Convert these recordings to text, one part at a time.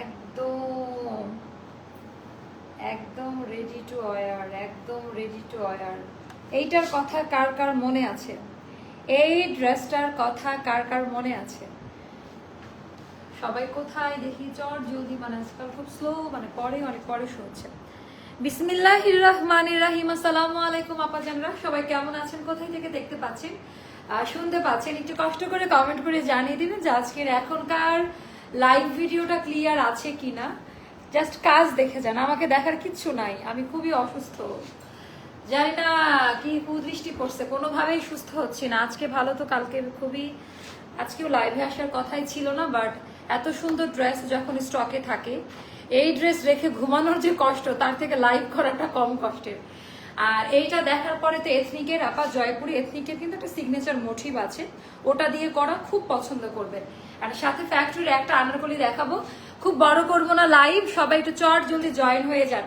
একদম একদম ready to war একদম রেডি টু ওয়ার এইটার কথা কার কার মনে আছে? এই ড্রেসটার কথা কার কার মনে আছে? সবাই কোথায়? দেখি চট জলদি মানে আজকাল খুব স্লো মানে পরে, অনেক পরে শুনছে। বিসমিল্লাহ রহমান রাহিম, আসসালামু আলাইকুম, আপাজানরা। সবাই কেমন আছেন? কোথায় থেকে দেখতে পাচ্ছেন? শুনতে পাচ্ছেন? একটু কষ্ট করে কমেন্ট করে জানিয়ে দিবেন যে আজকের এখনকার লাইভ ভিডিওটা ক্লিয়ার আছে কিনা? জাস্ট কাজ দেখে যান, আমাকে দেখার কিচ্ছু নাই, আমি খুবই অসুস্থ। জানি না কি কুদৃষ্টি পড়ছে কোনোভাবেই সুস্থ হচ্ছি না। আজকে ভালো তো, কালকে খুবই, আজকেও লাইভে আসার কথাই ছিল না বাট এত সুন্দর ড্রেস যখন স্টকে থাকে, এই ড্রেস রেখে ঘুমানোর যে কষ্ট, তার থেকে লাইভ করাটা কম কষ্টের। আর এইটা দেখার পরে তো এথনিকের আপা জয়পুরি এথনিকের কিন্তু একটা সিগনেচার মোটিভ আছে। ওটা দিয়ে করা খুব পছন্দ করবেন আর সাথে ফ্যাক্টরির একটা আনারকলি দেখাবো। খুব বড় করব না লাইভ সবাই একটু চট জলদি জয়েন হয়ে যান।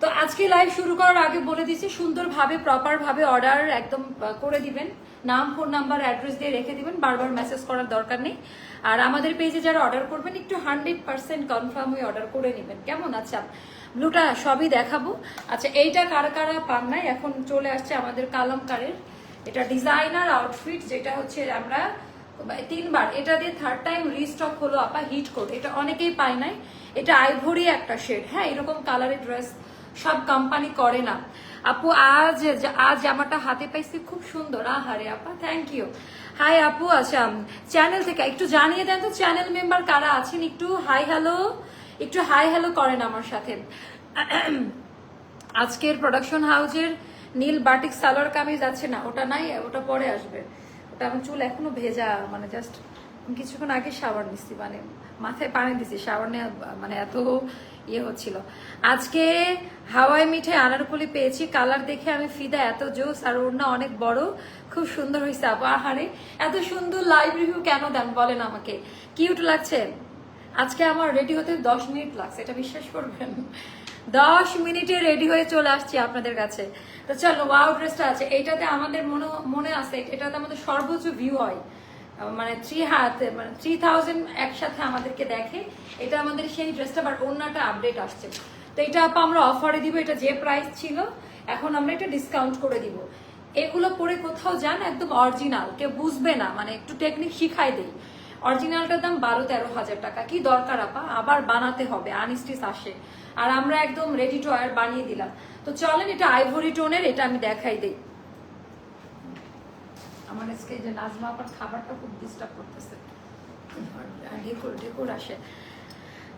তো আজকে লাইভ শুরু করার আগে বলে দিচ্ছি, সুন্দরভাবে প্রপার ভাবে অর্ডার একদম করে দিবেন। নাম ফোন নাম্বার অ্যাড্রেস দিয়ে রেখে দিবেন। বারবার মেসেজ করার দরকার নেই। আর আমাদের পেজে যারা অর্ডার করবেন, একটু হান্ড্রেড পার্সেন্ট কনফার্ম হয়ে অর্ডার করে নেবেন। কেমন আচ্ছা ব্লুটা সবই দেখাবো। আচ্ছা এইটা কারা কারা পান নাই এখন চলে আসছে আমাদের কালামকারের। এটা ডিজাইনার আউটফিট যেটা হচ্ছে আমরা তিনবার। এটা দিয়ে থার্ড টাইম রিস্টক হলো আপা হিট কোড এটা অনেকেই পায় নাই। এটা আইভরি একটা শেড হ্যাঁ এরকম কালারের ড্রেস সব কোম্পানি করে না। আপু, আজ আজ জামাটা হাতে পাইছি, খুব সুন্দর। আহারে আপা থ্যাংক ইউ হাই আপু আচ্ছা চ্যানেল থেকে একটু জানিয়ে দেন তো চ্যানেল মেম্বার কারা আছেন? একটু হাই হ্যালো একটু হাই হ্যালো করেন আমার সাথে। আজকের প্রোডাকশন হাউজের নীল বাটিক সালোয়ার কামিজ আছে না? ওটা নাই, ওটা পরে আসবে। ওটা আমার চুল এখনও ভেজা মানে জাস্ট কিছুক্ষণ আগে শাওয়ার নিচ্ছি মানে মাথায় পানি দিছি শাওয়ার মানে এত ইয়ে হচ্ছিল। আজকে হাওয়াই মিঠে আনারকলি পেয়েছি কালার দেখে আমি ফিদা এত জোস, আর ওড়না অনেক বড়, খুব সুন্দর হয়েছে আপু, আহারে, এত সুন্দর লাইভ রিভিউ কেন দেন বলেন আমাকে? কিউট লাগছে। আজকে আমার রেডি হতে দশ মিনিট লাগছে, এটা বিশ্বাস করবেন। দশ মিনিটে রেডি হয়ে চলে আসছি আপনাদের কাছে। তো চলো ওয়াও ড্রেসটা আছে। এইটাতে আমাদের মনে মনে আছে, এটাতে আমাদের সর্বোচ্চ ভিউ হয়। মানে থ্রি হাত মানে থ্রি থাউজেন্ড একসাথে আমাদেরকে দেখে, এটা আমাদের সেই ড্রেসটা বাট অন্যটা আপডেট আসছে। তো এটা আপা আমরা অফারে দিব, এটা যে প্রাইস ছিল, এখন আমরা এটা ডিসকাউন্ট করে দিব। এগুলো পরে কোথাও যান, একদম অরিজিনাল কেউ বুঝবে না মানে একটু টেকনিক শিখাই দেই। অরিজিনালটার দাম বারো তেরো হাজার টাকা। কি দরকার আপা? আবার বানাতে হবে আনস্টিচ আসে। আর আমরা একদম রেডি টু ওয়্যার বানিয়ে দিলাম। তো চলেন এটা আইভরি টোনের এটা আমি দেখাই দিই। আমার আজকে যে নাজমা আপার খাবারটা খুব ডিস্টার্ব করতেছে। ঢেকুর ঢেকুর আসে।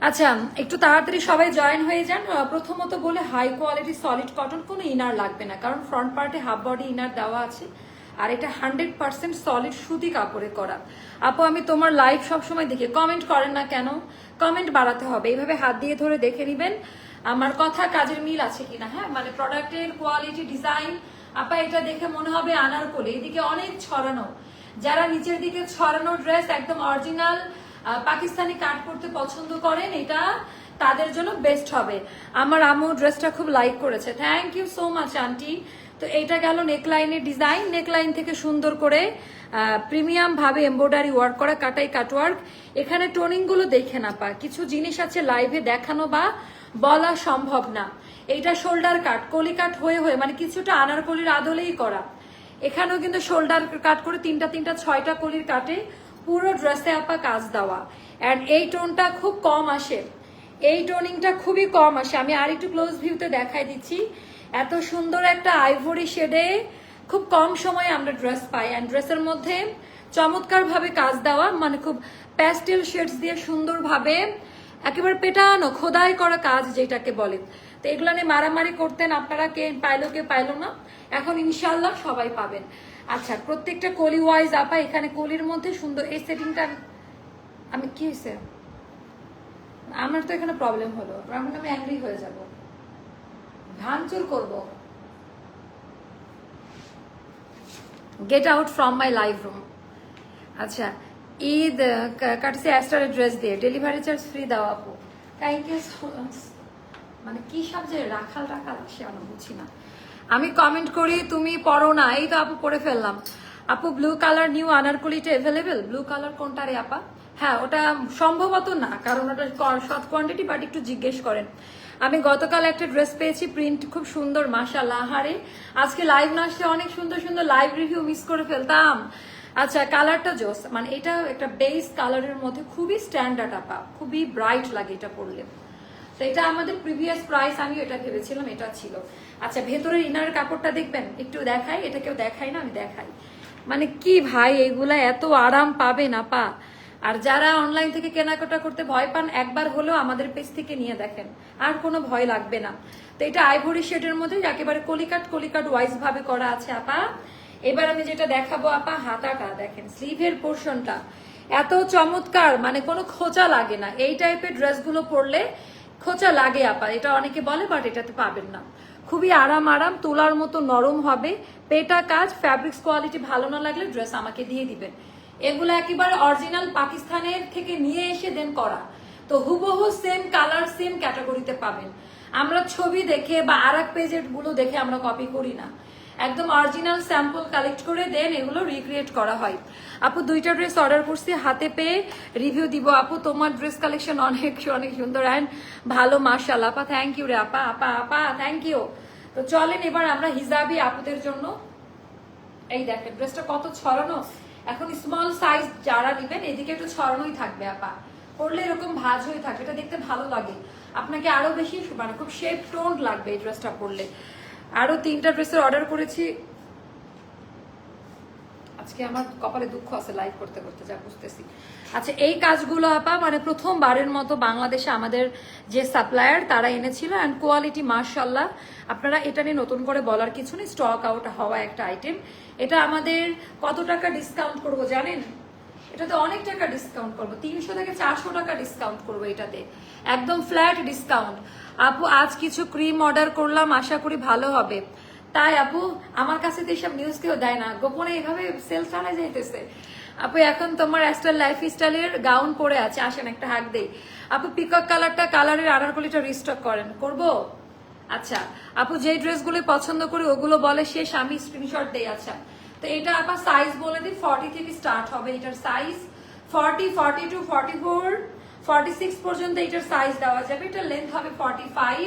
আচ্ছা একটু তাড়াতাড়ি সবাই জয়েন হয়ে যান। প্রথমত বলে হাই কোয়ালিটি সলিড কটন কোনো ইনার লাগবে না। কারণ ফ্রন্ট পার্টে হাফ বডি ইনার দেওয়া আছে। আর এটা হান্ড্রেড পার্সেন্ট সলিড সুতি কাপড়ে করা। আপু, আমি তোমার লাইভ সবসময় দেখি। কমেন্ট করেন না কেন? কমেন্ট বাড়াতে হবে। এইভাবে হাত দিয়ে ধরে দেখে নেবেন আমার কথা কাজের মিল আছে কিনা হ্যাঁ? মানে প্রোডাক্টের কোয়ালিটি ডিজাইন আপা, এটা দেখে মনে হবে আনার আনারকলি। এদিকে অনেক ছড়ানো। যারা নিচের দিকে ছড়ানো ড্রেস একদম অরিজিনাল পাকিস্তানি কাট করতে পছন্দ করেন, এটা তাদের জন্য বেস্ট হবে। আমার আম্মু ড্রেসটা খুব লাইক করেছে। Thank you so much aunty তো এটা গেল নেকলাইনের ডিজাইন নেকলাইন থেকে সুন্দর করে প্রিমিয়াম ভাবে এমব্রয়ডারি ওয়ার্ক করা, কাটাই কাটওয়ার্ক এখানে টোনিংগুলো দেখে না, পা। কিছু জিনিস আছে লাইভে দেখানো বা বলা সম্ভব না। এইটা শোল্ডার কাট কলি কাট হয়ে হয়ে মানে কিছুটা আনারকলির আদলেই করা। এখানেও কিন্তু শোল্ডার কাট করে তিনটা তিনটা, ছয়টা কলির কাটে। পুরো ড্রেসে আপা কাজ দেওয়া। অ্যান্ড এই টোনটা খুব কম আসে। এই টোনিংটা খুবই কম আসে। আমি আর একটু ক্লোজ ভিউতে দেখাই দিচ্ছি। এত সুন্দর একটা আইভরি শেডে খুব কম সময়ে আমরা ড্রেস পাই। অ্যান্ড ড্রেসের মধ্যে চমৎকার ভাবে কাজ দেওয়া মানে খুব প্যাস্টেল শেডস দিয়ে সুন্দরভাবে একেবারে পেটানো, খোদাই করা কাজ যেটাকে বলে। তো এগুলো নিয়ে মারামারি করতেন আপনারা, কে পাইলো কে পাইলো না। এখন ইনশাল্লাহ সবাই পাবেন। আচ্ছা প্রত্যেকটা কলি ওয়াইজ আপা, এখানে কলির মধ্যে সুন্দর, এই সেটিংটা আমি কি হয়েছে? আমার তো এখানে প্রবলেম হলো। আমি অ্যাংরি হয়ে যাব। ভাঙচুর করব। Get out from my life room আচ্ছা ঈদ কাটছে অ্যাস্টার ড্রেস দিয়ে। ডেলিভারি চার্জ ফ্রি দাও আপু। থ্যাংক ইউ মানে কি সব যে রাখাল রাখাল সে আমি বুঝি না। আমি কমেন্ট করি, তুমি পড়ো না, এই তো আপু পড়ে ফেললাম। আপু ব্লু কালার নিউ আনারকলিটা অ্যাভেলেবেল ব্লু কালার কোনটা রে আপা? হ্যাঁ ওটা সম্ভবত না, কারণ ওটা শর্ট কোয়ান্টিটি বাট একটু জিজ্ঞেস করেন। আমি গতকাল একটা ড্রেস পেয়েছি প্রিন্ট খুব সুন্দর মাশাল্লাহ হারে। আজকে লাইভ না আসলে অনেক সুন্দর সুন্দর লাইভ রিভিউ মিস করে ফেলতাম। আচ্ছা কালারটা জোস মানে এটা একটা বেস কালারের মধ্যে খুবই স্ট্যান্ডার্ড আপা, খুবই ব্রাইট লাগে এটা পরলে। তো এটা আমাদের প্রিভিয়াস প্রাইস আমি এটা ভেবেছিলাম, এটা ছিল। আচ্ছা ভেতরের ইনার কাপড়টা দেখবেন, একটু দেখাই, এটা কেউ দেখাই না, আমি দেখাই। মানে কি ভাই, এগুলা এত আরাম পাবে না পা আর যারা অনলাইন থেকে কেনাকাটা করতে ভয় পান, একবার হলেও আমাদের পেজ থেকে নিয়ে দেখেন। আর কোনো ভয় লাগবে না। তো এটা আইভরি শেডের মধ্যে একেবারে কলিকাট কলিকাট ওয়াইজ ভাবে করা আছে, আপা। এবার আমি যেটা দেখাবো, আপা, হাতাটা দেখেন স্লিভের পোর্শনটা এত চমৎকার মানে কোনো খোঁচা লাগে না। এই টাইপের ড্রেসগুলো পরলে খোঁচা লাগে, আপা। এটা অনেকে বলে বাট এটাতে পাবেন না। খুবই আরাম আরাম, তোলার মতো নরম হবে। পেটা কাজ ফ্যাব্রিক্স কোয়ালিটি ভালো না লাগলে ড্রেস আমাকে দিয়ে দিবেন। এগুলো একেবারে অরিজিনাল পাকিস্তানের থেকে নিয়ে এসে দেন করা। তো হুবহু সেম কালার সেম ক্যাটাগরিতে পাবেন। আমরা ছবি দেখে বা আর একগুলো দেখে আমরা কপি করি না। একদম অরিজিনাল স্যাম্পল কালেক্ট করে দেন এগুলো রিক্রিয়েট করা হয়। আপু, দুইটা ড্রেস অর্ডার করছি, হাতে পেয়ে রিভিউ দিব। আপু, তোমার ড্রেস কালেকশন অনেক অনেক সুন্দর অ্যান্ড ভালো মার্শাল আপা থ্যাংক ইউ রে আপা আপা আপা থ্যাংক ইউ তো চলেন এবার আমরা হিজাবি আপুদের জন্য। এই দেখেন ড্রেসটা কত ছড়ানো। এখন স্মল সাইজ যারা নেবেন, এদিকে একটু ছড়ানোই থাকবে আপা। করলে এরকম ভাজ হয়ে থাকবে, এটা দেখতে ভালো লাগে। আপনাকে আরও বেশি মানে খুব শেপ টোন লাগবে এই ড্রেসটা পরলে। আরও তিনটা ড্রেসের অর্ডার করেছি আজকে আমার কপালে দুঃখ আছে লাইভ করতে করতে, যা বুঝতেছি। আচ্ছা এই কাজগুলো আপা মানে প্রথমবারের মতো বাংলাদেশে আমাদের যে সাপ্লায়ার তারা এনেছিল অ্যান্ড কোয়ালিটি মার্শাল্লাহ আপনারা এটা নিয়ে নতুন করে বলার কিছু নেই স্টক আউট হওয়া একটা আইটেম এটা আমাদের কত টাকা ডিসকাউন্ট করব জানেন? এটাতে অনেক টাকা ডিসকাউন্ট করব, তিনশো থেকে চারশো টাকা ডিসকাউন্ট করব এটাতে। একদম ফ্ল্যাট ডিসকাউন্ট আপু, আজ কিছু ক্রিম অর্ডার করলাম, আশা করি ভালো হবে। তাই আপু, আমার কাছে তো এইসব নিউজ কেউ দেয় না। গোপনে এভাবে সেল চালা যাইতেছে। আপু, এখন তোমার অ্যাস্টার লাইফ স্টাইলের গাউন পরে আছে। আসেন, একটা হাক দেই। আপু পিকক কালারটা কালারের আনারকলিটা রিস্টক করেন। করব? আচ্ছা। আপু যে ড্রেসগুলো পছন্দ করি, ওগুলো বলে শেষ, আমি স্ক্রিনশট দেই। আচ্ছা। তো এটা আপা সাইজ বলে দিই ফর্টি থেকে স্টার্ট হবে এটার size forty forty two forty four forty six পর্যন্ত এটার সাইজ দেওয়া যাবে। এটার লেন্থ হবে ফর্টি ফাইভ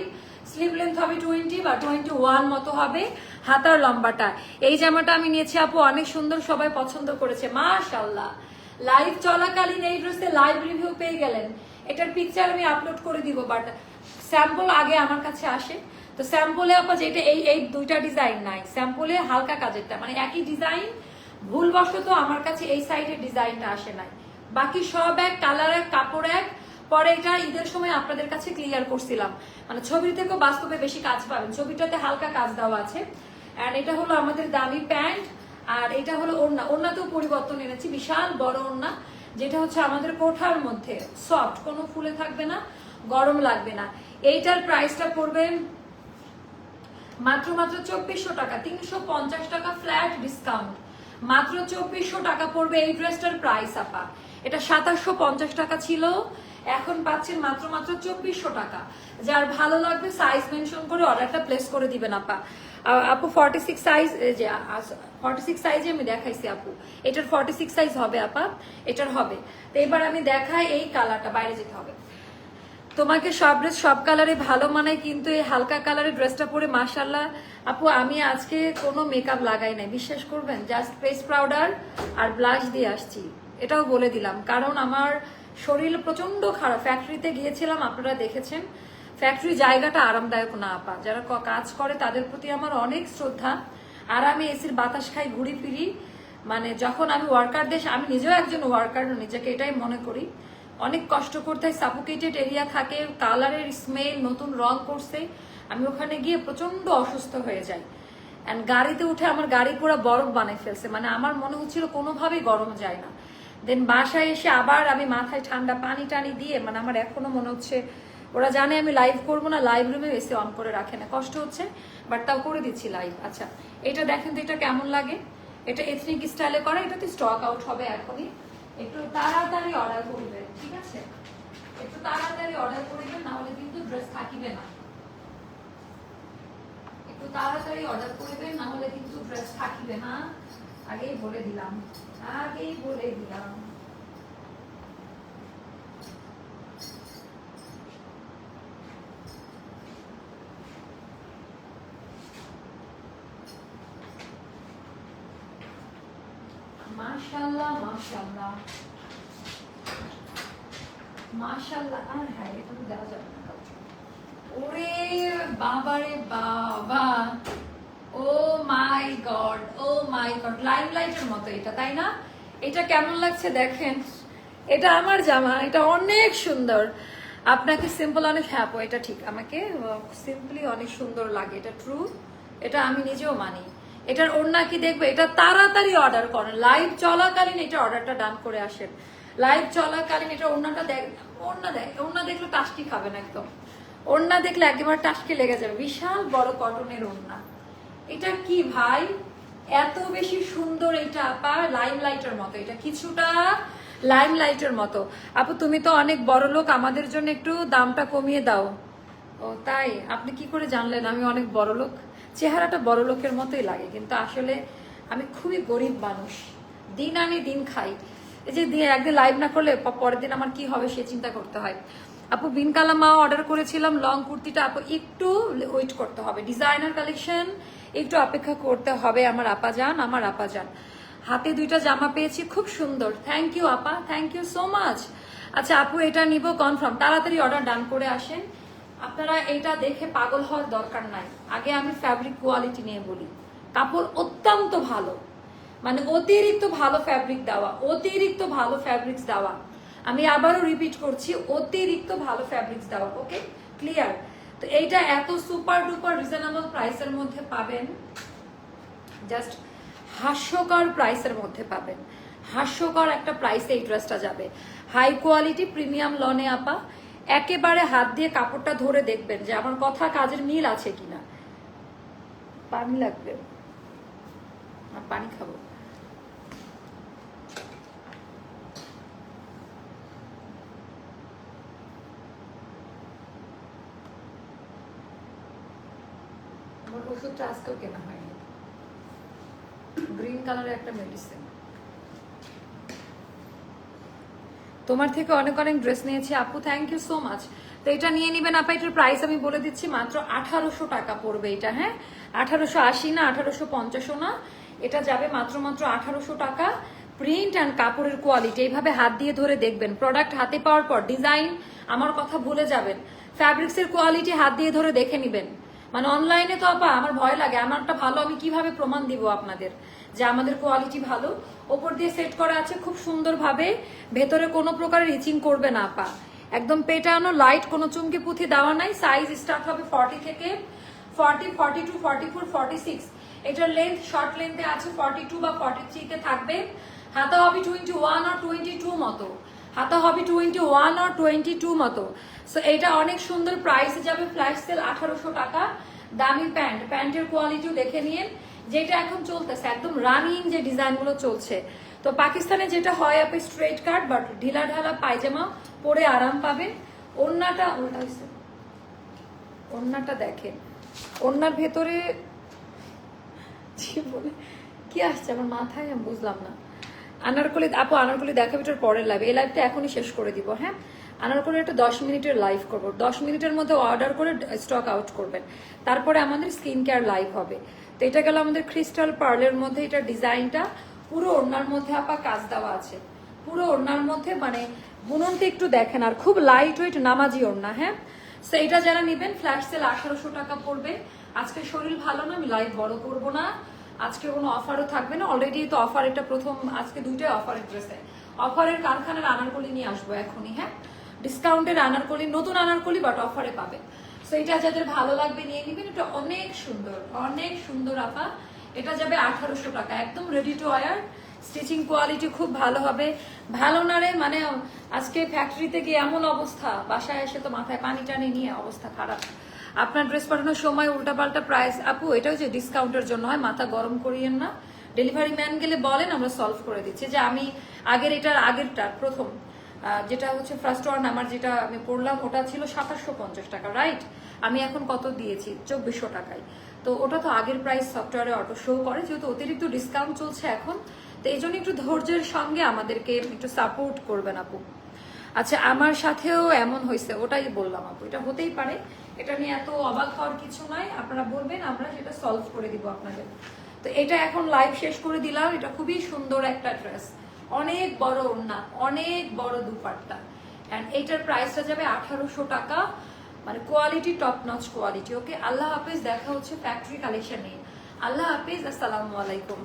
স্লিভ লেন্থ হবে টোয়েন্টি বা টোয়েন্টি ওয়ান মতো হবে হাতার লম্বাটা। এই জামাটা আমি নিয়েছি আপু, অনেক সুন্দর সবাই পছন্দ করেছে মাশাল্লাহ লাইভ চলাকালীন এই ড্রেসে লাইভ রিভিউ পেয়ে গেলেন। এটার পিকচার আমি আপলোড করে দিব বাট স্যাম্পল আগে আমার কাছে আসে। তো স্যাম্পলে আপা যেটা, এই এই দুইটা ডিজাইন নাই। স্যাম্পলে হালকা কাজেরটা মানে একই ডিজাইন ভুলবশত আমার কাছে এই সাইডের ডিজাইনটা আসে নাই। বাকি সব এক কালার এক, কাপড় এক পরে এটা ঈদের সময় আপনাদের কাছে ক্লিয়ার করছিলাম। মানে ছবির থেকেও বাস্তবে বেশি কাজ পাবেন। ছবিটাতে হালকা কাজ দেওয়া আছে। অ্যান্ড এটা হলো আমাদের দামি প্যান্ট। আর এটা হলো ওড়না। ওড়নাতেও পরিবর্তন এনেছি। বিশাল বড় ওড়না। যেটা হচ্ছে আমাদের কোঠার মধ্যে। সফট কোনো ফুলে থাকবে না। গরম লাগবে না। এইটার প্রাইসটা পড়বে মাত্র মাত্র চব্বিশশো টাকা। তিনশো পঞ্চাশ টাকা ফ্ল্যাট ডিসকাউন্ট মাত্র চব্বিশশো টাকা পড়বে এই ড্রেসটার প্রাইস আপা। এটা সাতাশশো পঞ্চাশ টাকা ছিল। এখন পাচ্ছেন মাত্র মাত্র চব্বিশশো টাকা। যার ভালো লাগবে সাইজ মেনশন করে অর্ডারটা প্লেস করে দিবেন আপা। আপু ফর্টি সিক্স সাইজ যে ফর্টি সিক্স সাইজে আমি দেখাইছি আপু। এটার ফর্টি সিক্স সাইজ হবে আপা। এটার হবে। তো এবার আমি দেখাই এই কালারটা বাইরে যেতে হবে। তোমাকে সব ড্রেস সব কালারে ভালো মানায়, কিন্তু এই হালকা কালারের ড্রেসটা পরে মাসাল্লাহ আপু, আমি আজকে কোনো মেকআপ লাগাই নাই। বিশ্বাস করবেন? জাস্ট ফেস পাউডার আর ব্লাশ দিয়ে আসছি। এটাও বলে দিলাম। কারণ আমার শরীর প্রচণ্ড খারাপ। ফ্যাক্টরিতে গিয়েছিলাম, আপনারা দেখেছেন। ফ্যাক্টরি জায়গাটা আরামদায়ক না, আপা। যারা কাজ করে, তাদের প্রতি আমার অনেক শ্রদ্ধা। আর আমি এসির বাতাস খাই, ঘুরি ফিরি। মানে যখন আমি ওয়ার্কার দেশ আমি নিজেও একজন ওয়ার্কার নিজেকে এটাই মনে করি। অনেক কষ্ট করতে হয় সাফোকেটেড এরিয়া থাকে কালারের স্মেল নতুন রং করছে। আমি ওখানে গিয়ে প্রচণ্ড অসুস্থ হয়ে যাই। অ্যান্ড গাড়িতে উঠে আমার গাড়ি পুরো বরফ বানাই ফেলছে। মানে আমার মনে হচ্ছিল কোনোভাবেই গরম যায় না। দেন বাসায় এসে আবার আমি মাথায় ঠান্ডা পানি টানি দিয়ে মানে আমার এখনও মনে হচ্ছে, ওরা জানে আমি লাইভ করব না লাইভ রুমে এসে অন করে রাখে না। কষ্ট হচ্ছে বাট তাও করে দিচ্ছি লাইভ আচ্ছা এটা দেখেন তো এটা কেমন লাগে? এটা এথনিক স্টাইলে করা, এটাতে স্টক আউট হবে এখনই। একটু তাড়াতাড়ি অর্ডার করবেন ঠিক আছে? একটু তাড়াতাড়ি অর্ডার করবেন না হলে কিন্তু ড্রেস থাকিবে না। একটু তাড়াতাড়ি অর্ডার করবেন না হলে কিন্তু ড্রেস থাকিবে না। আগেই বলে দিলাম। আগেই বলে দিলাম। মাশাল্লাহ মাশাল্লাহ মাশাল্লাহ আর হ্যাঁ এটা তো দেওয়া যাবে না। ওরে বাবা রে বাবা। ও my god oh my god lime লাইটের মতো এটা তাই না? এটা কেমন লাগছে দেখেন? এটা আমার জামা এটা অনেক সুন্দর। আপনাকে সিম্পল অনেক হ্যাঁ আপু, এটা ঠিক। আমাকে সিম্পলি অনেক সুন্দর লাগে এটা ট্রু এটা আমি নিজেও মানি। এটার ওড়না কি দেখবে? এটা তাড়াতাড়ি অর্ডার করেন। লাইভ চলাকালীন এটা অর্ডারটা ডান করে আসেন। লাইভ চলাকালীন এটা ওড়নাটা দেখ ওড়না দেখ ওড়না দেখলে টাস্কি খাবেন একদম। ওড়না দেখলে একেবারে টাস্কি লেগে যাবে। বিশাল বড় কটনের ওড়না। এটা কি ভাই? এত বেশি সুন্দর এটা, আপা লাইম লাইটের মতো। এটা কিছুটা লাইম লাইটের মতো। আপু, তুমি তো অনেক বড় লোক, আমাদের জন্য একটু দামটা কমিয়ে দাও। ও, তাই? আপনি কি করে জানলেন আমি অনেক বড় লোক? চেহারাটা বড় লোকের মতোই লাগে, কিন্তু আসলে আমি খুবই গরিব মানুষ। দিন আনি দিন খাই। এই যে একদিন লাইভ না করলে পরের দিন আমার কি হবে সে চিন্তা করতে হয়। আপু বিন কালামা অর্ডার করেছিলাম লং কুর্তিটা আপু একটু ওয়েট করতে হবে। ডিজাইনার কালেকশন একটু অপেক্ষা করতে হবে আমার আপা যান, আমার আপা যান। হাতে দুইটা জামা পেয়েছি, খুব সুন্দর। থ্যাংক ইউ আপা থ্যাংক ইউ সো মাচ আচ্ছা আপু, এটা নিব কনফার্ম তাড়াতাড়ি অর্ডার ডান করে আসেন। আপনারা এটা দেখে পাগল হওয়ার দরকার নাই। আগে আমি ফ্যাব্রিক কোয়ালিটি নিয়ে বলি। কাপড় অত্যন্ত ভালো। মানে অতিরিক্ত ভালো ফ্যাব্রিক দেওয়া, অতিরিক্ত ভালো ফ্যাব্রিক্স দেওয়া। আমি আবারও রিপিট করছি, অতিরিক্ত ভালো ফ্যাব্রিক্স দেওয়া ওকে ক্লিয়ার তো এইটা এত সুপার ডুপার রিজনেবল প্রাইসের মধ্যে পাবেন। জাস্ট হাস্যকর প্রাইসের মধ্যে পাবেন। হাস্যকর একটা প্রাইসে এই ড্রেসটা যাবে। হাই কোয়ালিটি প্রিমিয়াম লনে আপা, একেবারে হাত দিয়ে কাপড়টা ধরে দেখবেন যে আমার কথা কাজের মিল আছে কিনা। পানি লাগবে। আর পানি খাব আমার আজকেও কেনা হয়নি। গ্রিন কালারের একটা মেডিসিন তোমার থেকে অনেক অনেক ড্রেস নিয়েছি। আপু থ্যাংক ইউ সো মাচ তো এটা নিয়ে নিবেন, আপা, এটার প্রাইস আমি বলে দিচ্ছি মাত্র আঠারোশো টাকা পড়বে এটা হ্যাঁ? আঠারোশো আশি না, আঠারোশো পঞ্চাশও না। এটা যাবে মাত্র মাত্র আঠারোশো টাকা। প্রিন্ট অ্যান্ড কাপড়ের কোয়ালিটি এইভাবে হাত দিয়ে ধরে দেখবেন। প্রোডাক্ট হাতে পাওয়ার পর ডিজাইন আমার কথা ভুলে যাবেন। ফ্যাব্রিক্সের কোয়ালিটি হাত দিয়ে ধরে দেখে নিবেন। মানে অনলাইনে তো আপা, আমার ভয় লাগে। আমারটা ভালো, আমি কীভাবে প্রমাণ দিব আপনাদের? যে আমাদের কোয়ালিটি ভালো। ওপর দিয়ে সেট করা আছে খুব সুন্দরভাবে। ভেতরে কোনো প্রকারের রিচিং করবে না আপা। একদম পেটানো লাইট কোনো চুমকি পুঁথি দেওয়া নাই। সাইজ স্টার্ট হবে ফর্টি থেকে forty forty two forty four forty six এটার লেন্থ শর্ট লেন্থে আছে ফর্টি টু বা ফর্টি থ্রিতে থাকবে। হাতা হবে টোয়েন্টি ওয়ান আর টোয়েন্টি টু মতো। হাতা হবে টোয়েন্টি ওয়ান আর টোয়েন্টি টু মতো। সো এটা অনেক সুন্দর প্রাইসে যাবে ফ্ল্যাশ সেল আঠারোশো টাকা। দামি প্যান্ট। প্যান্টের কোয়ালিটিও দেখে নিন। যেটা এখন চলতেছে, একদম রানিং যে ডিজাইনগুলো চলছে। তো পাকিস্তানে যেটা হয়, আপনি স্ট্রেট কাট বাট ঢিলা ঢালা পায়জামা পরে আরাম পাবেন। ওন্নাটা উল্টা হয়েছে ওন্নাটা দেখেন। ওন্নার ভেতরে জীবনে কি আসছে? আমার মাথায় আমি বুঝলাম না। আনারকলি আপু আনারকলি দেখাবো এটার পরের লাইভ এই লাইভটা এখনই শেষ করে দিব হ্যাঁ? আনারকলি একটা দশ মিনিটের লাইভ করব। দশ মিনিটের মধ্যে অর্ডার করে স্টক আউট করবেন। তারপরে আমাদের স্কিন কেয়ার লাইভ হবে। তো এটা গেল আমাদের ক্রিস্টাল পার্লের মধ্যে এটা ডিজাইনটা পুরো ওড়নার মধ্যে আপা কাজ দেওয়া আছে। পুরো ওড়নার মধ্যে মানে বুননটা একটু দেখেন, আর খুব লাইট ওয়েট নামাজি ওড়না হ্যাঁ? সো এটা যারা নেবেন ফ্ল্যাট সেল আঠারোশো টাকা পড়বে। আজকে শরীর ভালো না, আমি লাইভ বড় করব না। আজকে কোনো অফারও থাকবে না। অলরেডি তো অফার এটা প্রথম, আজকে দুইটাই অফারের ড্রেসে অফারের কারখানার আনারকলি নিয়ে আসব এখনই হ্যাঁ? ডিসকাউন্টের আনারকলি, নতুন আনারকলি বাট অফারে পাবে। সো এটা যাদের ভালো লাগবে নিয়ে নিবেন। এটা অনেক সুন্দর অনেক সুন্দর আপা। এটা যাবে আঠারোশো টাকা, একদম ready to wear stitching quality খুব ভালো হবে। ভালো না রে মানে আজকে ফ্যাক্টরিতে গিয়ে এমন অবস্থা, বাসায় এসে তো মাথায় পানি টানি নিয়ে অবস্থা খারাপ। আপনার ড্রেস পাঠানোর সময় উল্টাপাল্টা প্রাইস আপু এটাও যে ডিসকাউন্টের জন্য হয়, মাথা গরম করিয়েন না। ডেলিভারি ম্যান গেলে বলেন, আমরা সলভ করে দিচ্ছি। যে আমি আগের এটার আগেরটার প্রথম যেটা হচ্ছে ফার্স্ট ওয়ান আমার যেটা আমি পড়লাম ওটা ছিল সাতাশশো পঞ্চাশ টাকা রাইট আমি এখন কত দিয়েছি? চব্বিশশো টাকায়। তো ওটা তো আগের প্রাইস সফটওয়্যারে অটো শো করে, যেহেতু অতিরিক্ত ডিসকাউন্ট চলছে এখন। তো এই জন্য একটু ধৈর্যের সঙ্গে আমাদেরকে একটু সাপোর্ট করবেন, আপু। আচ্ছা আমার সাথেও এমন হয়েছে, ওটাই বললাম আপু, এটা হতেই পারে। এটা নিয়ে এত অবাক হওয়ার কিছু নাই, আপনারা বলবেন, আমরা সেটা সলভ করে দিব আপনাদের। তো এটা এখন লাইভ শেষ করে দিলাম, এটা খুবই সুন্দর একটা ড্রেস অনেক বড় ওড়না, অনেক বড় দুপাট্টা। অ্যান্ড এইটার প্রাইসটা যাবে আঠারোশো টাকা। মানে quality top notch quality okay আল্লাহ হাফিজ, দেখা হচ্ছে ফ্যাক্টরি কালেকশন নিয়ে। আল্লাহ হাফিজ, আসসালামু আলাইকুম।